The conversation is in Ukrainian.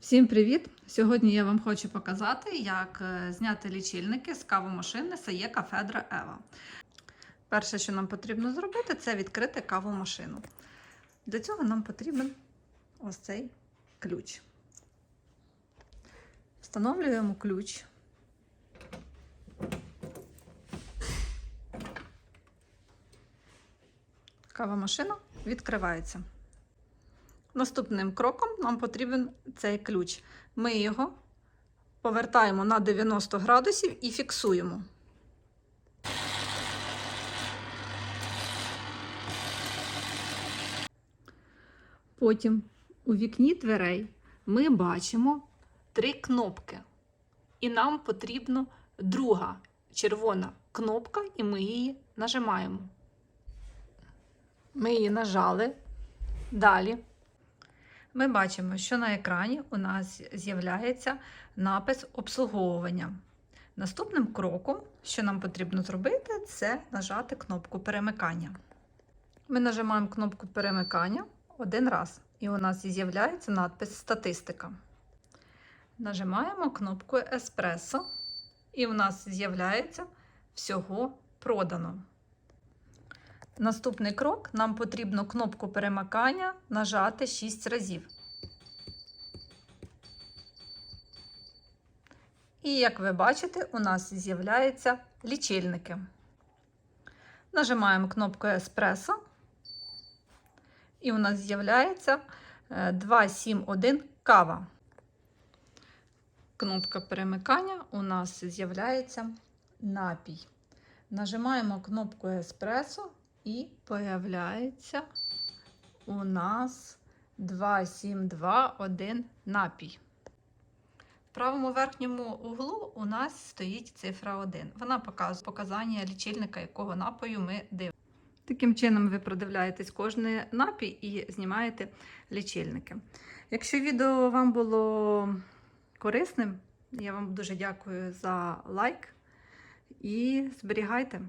Всім привіт! Сьогодні я вам хочу показати, як е, зняти лічильники з кавомашини Саєка Федра Ева. Перше, що нам потрібно зробити, це відкрити кавомашину. Для цього нам потрібен ось цей ключ. Встановлюємо ключ. Кавомашина відкривається. Наступним кроком нам потрібен цей ключ. Ми його повертаємо на 90 градусів і фіксуємо. Потім у вікні дверей ми бачимо три кнопки. І нам потрібна друга червона кнопка, і ми її нажимаємо. Ми її нажали. Далі ми бачимо, що на екрані у нас з'являється напис обслуговування. Наступним кроком, що нам потрібно зробити, це нажати кнопку перемикання. Ми нажимаємо кнопку перемикання один раз, і у нас з'являється надпис Статистика. Нажимаємо кнопку Еспресо, і у нас з'являється всього продано. Наступний крок нам потрібно кнопку перемикання нажати 6 разів. І як ви бачите, у нас з'являються лічильники. Нажимаємо кнопку Еспресо, і у нас з'являється 271 кава. Кнопка перемикання у нас з'являється напій. Нажимаємо кнопку Еспресо. І появляється у нас 2721 напій. В правому верхньому углу у нас стоїть цифра 1. Вона показує показання лічильника, якого напою ми дивимося. Таким чином, ви продивляєтесь кожний напій і знімаєте лічильники. Якщо відео вам було корисним, я вам дуже дякую за лайк і зберігайте.